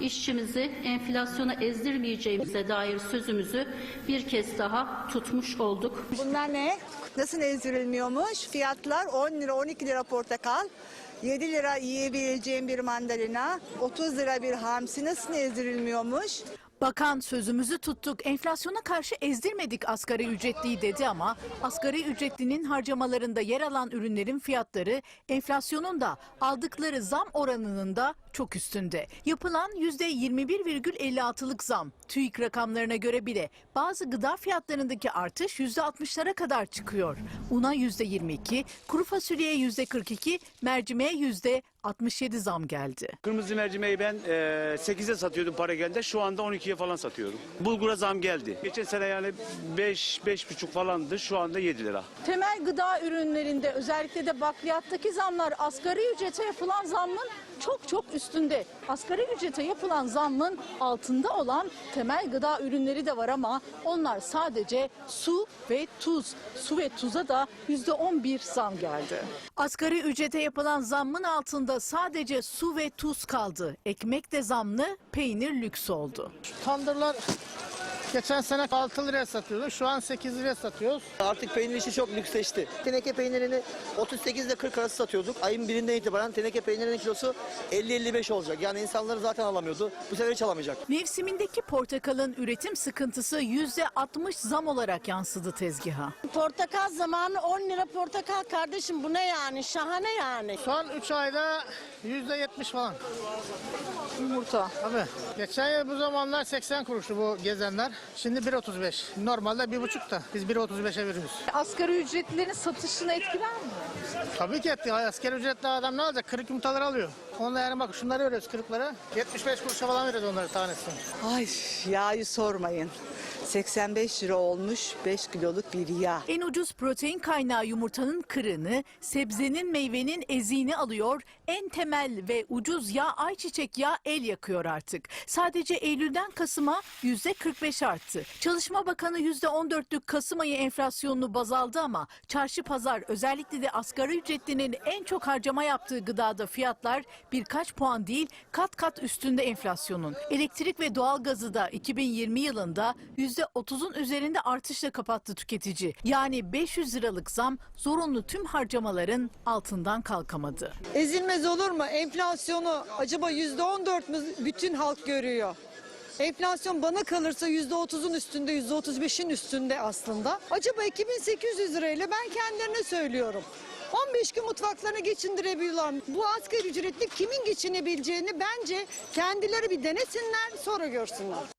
işçimizi enflasyona ezdirmeyeceğimize dair sözümüzü bir kez daha tutmuş olduk. Bunlar ne? Nasıl ezdirilmiyormuş? Fiyatlar 10 lira 12 lira portakal. 7 lira yiyebileceğim bir mandalina, 30 lira bir hamsi nasıl ezdirilmiyormuş? Bakan sözümüzü tuttuk, enflasyona karşı ezdirmedik asgari ücretliyi dedi ama asgari ücretlinin harcamalarında yer alan ürünlerin fiyatları enflasyonun da aldıkları zam oranının da çok üstünde. Yapılan %21,56'lık zam TÜİK rakamlarına göre bile bazı gıda fiyatlarındaki artış %60'lara kadar çıkıyor. Una %22, kuru fasulyeye %42, mercimeğe %67 zam geldi. Kırmızı mercimeği ben e, 8'e satıyordum para geldi. Şu anda 12'ye falan satıyorum. Bulgura zam geldi. Geçen sene yani 5 5,5 falandı. Şu anda 7 lira. Temel gıda ürünlerinde özellikle de bakliyattaki zamlar asgari ücrete yapılan zammın çok çok üstünde. Asgari ücrete yapılan zammın altında olan temel gıda ürünleri de var ama onlar sadece su ve tuz. Su ve tuza da %11 zam geldi. Asgari ücrete yapılan zammın altında sadece su ve tuz kaldı. Ekmek de zamlı, peynir lüks oldu. Tandırlar geçen sene 6 liraya satıyorduk. Şu an 8 liraya satıyoruz. Artık peynir işi çok lüksleşti. Teneke peynirini 38 ile 40 arası satıyorduk. Ayın birinden itibaren teneke peynirinin kilosu 50-55 olacak. Yani insanları zaten alamıyordu. Bu sefer hiç alamayacak. Mevsimindeki portakalın üretim sıkıntısı %60 zam olarak yansıdı tezgaha. Portakal zamanı 10 lira portakal kardeşim bu ne yani şahane yani. Son 3 ayda %70 falan. Yumurta. Tabii. Geçen yıl bu zamanlar 80 kuruştu bu gezenler. Şimdi 1.35. Normalde 1.5 da. Biz 1.35'e veriyoruz. Asgari ücretlilerin satışını etkiler mi? Tabii ki etti. Asker ücretli adam ne alacak? Kırık yumurtaları alıyor. Onda yani bak şunları veriyoruz kırıkları. 75 kuruşa falan veriyoruz onları tanesini. Ay yağı sormayın. 85 lira olmuş 5 kiloluk bir yağ. En ucuz protein kaynağı yumurtanın kırığını, sebzenin meyvenin eziğini alıyor. En temel ve ucuz yağ ayçiçek yağı el yakıyor artık. Sadece Eylül'den Kasım'a %45 arttı. Çalışma Bakanı %14'lük Kasım ayı enflasyonunu baz aldı ama çarşı pazar özellikle de asgari ücretlinin en çok harcama yaptığı gıdada fiyatlar birkaç puan değil kat kat üstünde enflasyonun. Elektrik ve doğalgazı da 2020 yılında %30'un üzerinde artışla kapattı tüketici. Yani 500 liralık zam zorunlu tüm harcamaların altından kalkamadı. Ezilmez olur mu? Enflasyonu acaba %14 mü bütün halk görüyor? Enflasyon bana kalırsa %30'un üstünde, %35'in üstünde aslında. Acaba 2800 lirayla ben kendilerine söylüyorum. 15 gün mutfaklarına geçindirebiliyorlar. Bu asgari ücretli kimin geçinebileceğini bence kendileri bir denesinler sonra görsünler.